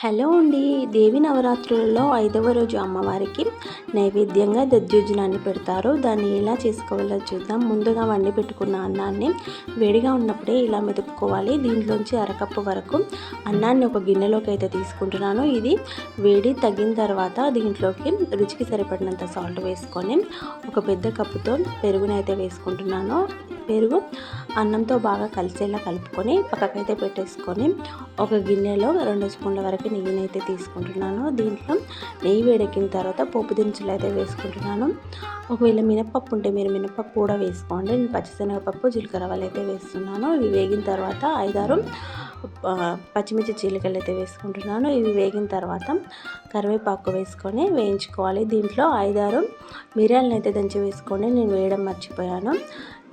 Hello అండి. దేవి నవరాత్రులలో ఐదవ రోజు అమ్మవారికి నైవేద్యంగా దద్యోజనాన్ని పెడతారు. దాన్ని ఎలా చేసుకోవాలో చూద్దాం. ముందుగా వండి పెట్టుకున్న అన్నాన్ని వేడిగా ఉన్నప్పుడే ఇలా మెదుపుకోవాలి. దీంట్లోంచి అరకప్పు వరకు అన్నాన్ని ఒక గిన్నెలోకి అయితే తీసుకుంటున్నాను. ఇది వేడి తగ్గిన తర్వాత దీంట్లోకి రుచికి సరిపడినంత సాల్ట్ వేసుకొని ఒక పెద్ద కప్పుతో పెరుగునైతే వేసుకుంటున్నాను. పెరుగు అన్నంతో బాగా కలిసేలా కలుపుకొని పక్కకైతే పెట్టేసుకొని ఒక గిన్నెలో రెండు స్పూన్ల వరకు నెయ్యిని అయితే తీసుకుంటున్నాను. దీంట్లో నెయ్యి వేడెక్కిన తర్వాత పోపు దినుసులు అయితే వేసుకుంటున్నాను. ఒకవేళ మినపప్పు ఉంటే మీరు మినపప్పు కూడా వేసుకోండి. నేను పచ్చిశనగపప్పు జీలకర్ర అయితే వేస్తున్నాను. ఇవి వేగిన తర్వాత ఐదారు పచ్చిమిర్చి చీలికలు అయితే వేసుకుంటున్నాను. ఇవి వేగిన తర్వాత కరివేపాకు వేసుకొని వేయించుకోవాలి. దీంట్లో ఐదారు మిరియాలను అయితే దంచి వేసుకోండి. నేను వేయడం మర్చిపోయాను.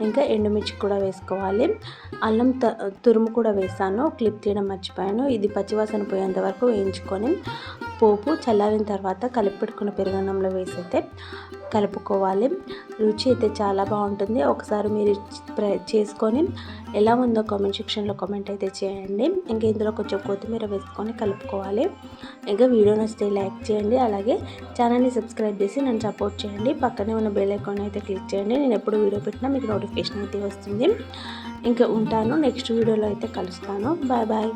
ఇంకా ఎండుమిర్చి కూడా వేసుకోవాలి. అల్లం త తురుము కూడా వేసాను. క్లిప్ తీయడం మర్చిపోయాను. ఇది పచ్చివాసన పోయేంత వరకు వేయించుకొని పోపు చల్లారిన తర్వాత కలిపి పెట్టుకున్న పెరుగన్నంలో వేసి అయితే కలుపుకోవాలి. రుచి అయితే చాలా బాగుంటుంది. ఒకసారి మీరు చేసుకొని ఎలా ఉందో కామెంట్ సెక్షన్లో కామెంట్ అయితే చేయండి. ఇంకా ఇందులో కొంచెం కొత్తిమీర వేసుకొని కలుపుకోవాలి. ఇంకా వీడియో నచ్చితే లైక్ చేయండి. అలాగే ఛానల్ని సబ్స్క్రైబ్ చేసి నన్ను సపోర్ట్ చేయండి. పక్కనే ఉన్న బెల్ ఐకాన్ అయితే క్లిక్ చేయండి. నేను ఎప్పుడు వీడియో పెట్టినా మీకు నోటిఫికేషన్ అయితే వస్తుంది. ఇంకా ఉంటాను. నెక్స్ట్ వీడియోలో అయితే కలుస్తాను. Bye bye.